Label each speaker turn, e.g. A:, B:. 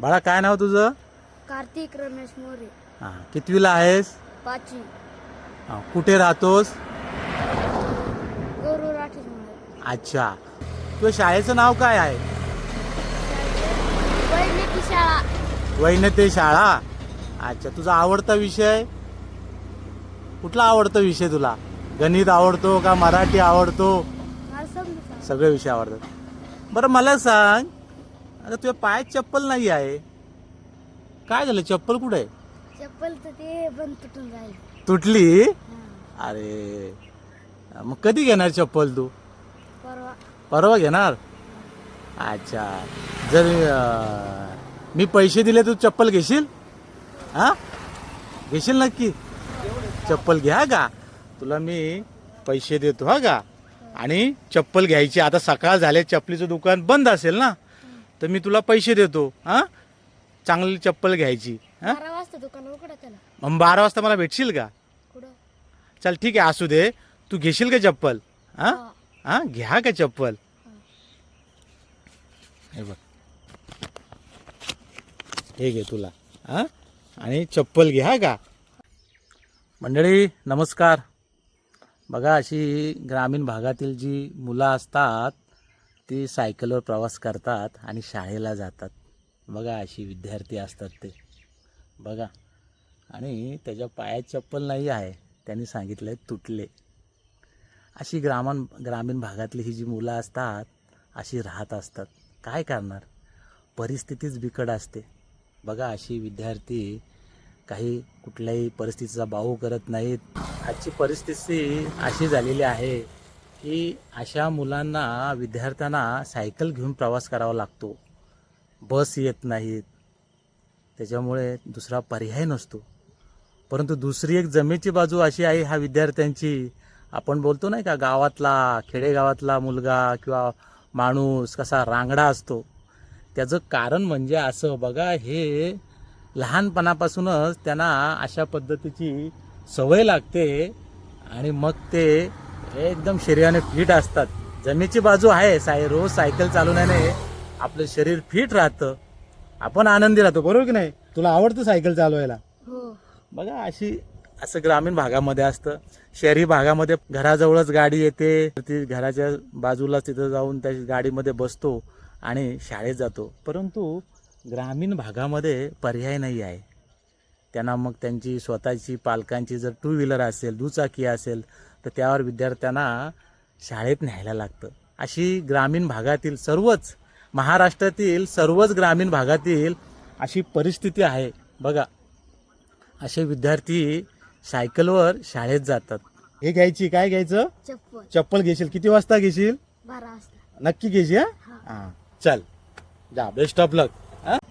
A: बाळा काय नाव तुझं?
B: कार्तिक रमेश मोरे.
A: हा कितवीला आहेस?
B: पाचवी.
A: हा, कुठे राहतोस?
B: गौरव
A: अच्छा. तुझ्या शाळेचं नाव काय आहे?
B: वैद्यकीय शाळा.
A: वैनते शाळा? अच्छा तुझा आवडता विषय? कुठला आवडता विषय तुला? गणित आवडतो का मराठी आवडतो? सगळे विषय आवडतात. बरं मला सांग आता तुझ्या पायात चप्पल नाही आहे. काय झालं? चप्पल कुठे आहे?
B: चप्पल तर ते बंद तुटून जाईल
A: तुटली. अरे मग कधी घेणार चप्पल तू?
B: परवा.
A: परवा घेणार? अच्छा. जर अं, मी पैसे दिले तू चप्पल घेशील? हा? घेशील नक्की? चप्पल घ्या का? तुला मी पैसे देतो हा का? आणि चप्पल घ्यायची. आता सकाळ झाले चप्पलीचं दुकान बंद असेल ना तर मी तुला पैसे देतो. हा? चांगली चप्पल घ्यायची. हा?
B: बारा वाजता दुकान उघडा त्याला.
A: मग बारा वाजता मला भेटशील का?
B: कुठं?
A: चल ठीक आहे असू दे. तू घेशील का चप्पल? हा?
B: हा.
A: हा? घ्या का चप्पल? हे. बघ. हे घे तुला. हा? आणि चप्पल घ्या का? मंडळी नमस्कार. बघा अशी ग्रामीण भागातील जी मुलं असतात ती सायकलवर प्रवास करतात आणि शाळेला जातात. बघा अशी विद्यार्थी असतात ते. बघा. आणि त्याच्या पायात चप्पल नाही आहे त्यांनी सांगितलं आहे तुटले. अशी ग्रामीण ग्रामीण भागातली ही जी मुलं असतात अशी राहत असतात. काय करणार? परिस्थितीच बिकट असते. बघा अशी विद्यार्थी काही कुठल्याही परिस्थितीचा बाऊ करत नाहीत. आजची परिस्थिती अशी झालेली आहे की अशा मुलांना विद्यार्थ्यांना सायकल घेऊन प्रवास करावा लागतो. बस येत नाहीत. त्याच्यामुळे दुसरा पर्याय नसतो. परंतु दुसरी एक जमेची बाजू अशी आहे ह्या विद्यार्थ्यांची. आपण बोलतो नाही का गावातला खेडेगावातला मुलगा किंवा माणूस कसा रांगडा असतो. त्याचं कारण म्हणजे असं बघा हे लहानपणापासूनच त्यांना अशा पद्धतीची सवय लागते आणि मग ते एकदम शरीराने फिट असतात. जमेची बाजू आहे साय रोज सायकल चालवण्याने आपलं शरीर फिट राहतं. आपण आनंदी राहतो बरोबर की नाही? तुला आवडतं सायकल चालवायला?
B: हो.
A: बघा अशी असं ग्रामीण भागामध्ये असतं. शहरी भागामध्ये घराजवळच गाडी येते. ती घराच्या बाजूला तिथं जाऊन त्या गाडीमध्ये बसतो आणि शाळेत जातो. परंतु ग्रामीण भागामध्ये पर्याय नाही आहे. त्यांना मग त्यांची स्वतःची पालकांची जर टू व्हीलर असेल दुचाकी असेल तर त्यावर विद्यार्थ्यांना शाळेत न्यायला लागतं. अशी ग्रामीण भागातील सर्वच महाराष्ट्रातील सर्वच ग्रामीण भागातील अशी परिस्थिती आहे. बघा असे विद्यार्थी सायकलवर शाळेत जातात. हे घ्यायची काय घ्यायचं?
B: चप्पल.
A: चप्पल घेशील. किती वाजता घेशील? नक्की
B: हा.
A: हा. चल. जा बेस्ट ऑफ लक